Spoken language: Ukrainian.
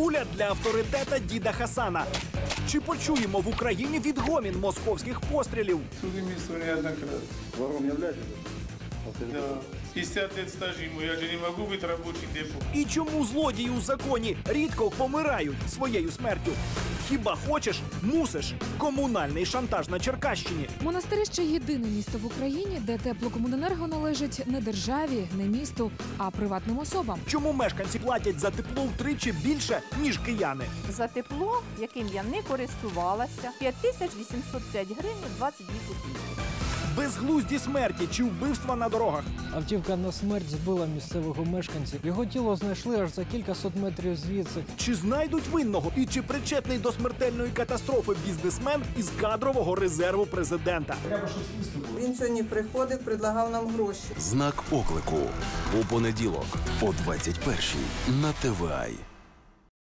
Куля для авторитета діда Хасана. Чи почуємо в Україні відгомін московських пострілів? Судимство неоднократно. Вором являетесь? Да. 50 лет стажа ему, я же не могу быть рабочим депо. І чому злодії у законі рідко помирають своєю смертю? Хіба хочеш, мусиш. Комунальний шантаж на Черкащині. Монастирище єдине місто в Україні, де теплокомуненерго належить не державі, не місту, а приватним особам. Чому мешканці платять за тепло втричі більше, ніж кияни? За тепло, яким я не користувалася, 5805 гривень 22 копійки. Безглузді смерті чи вбивства на дорогах. Автівка на смерть збила місцевого мешканця. Його тіло знайшли аж за кількасот метрів звідси. Чи знайдуть винного і чи причетний до смертельної катастрофи бізнесмен із кадрового резерву президента? Він сьогодні приходив, предлагав нам гроші. Знак оклику у понеділок о 21-й на ТВАЙ.